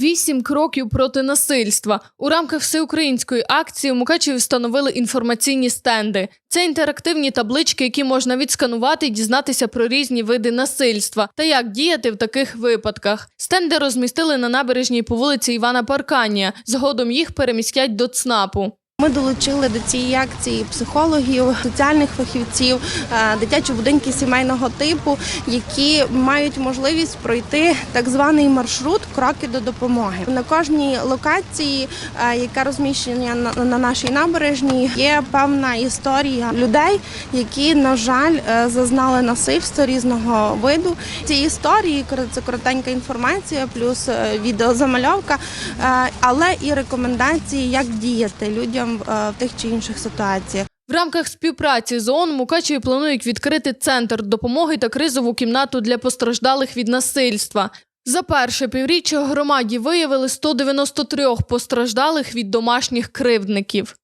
Вісім кроків проти насильства у рамках всеукраїнської акції у Мукачеві встановили інформаційні стенди. Це інтерактивні таблички, які можна відсканувати і дізнатися про різні види насильства та як діяти в таких випадках. Стенди розмістили на набережній по вулиці Івана Парканія. Згодом їх перемістять до ЦНАПу. Ми долучили до цієї акції психологів, соціальних фахівців, е, дитячі будинки сімейного типу, які мають можливість пройти так званий маршрут кроки до допомоги. На кожній локації, е, яка розміщена на- на нашій набережній, є певна історія людей, які, на жаль, е, зазнали насильства різного виду. Ці історії це коротенька інформація, плюс відеозамальовка, але і рекомендації, як діяти людям е, в тих чи інших ситуаціях. В рамках співпраці з ООН Мукачеві планують відкрити центр допомоги та кризову кімнату для постраждалих від насильства. За перше півріччя громаді виявили 193 постраждалих від домашніх кривдників.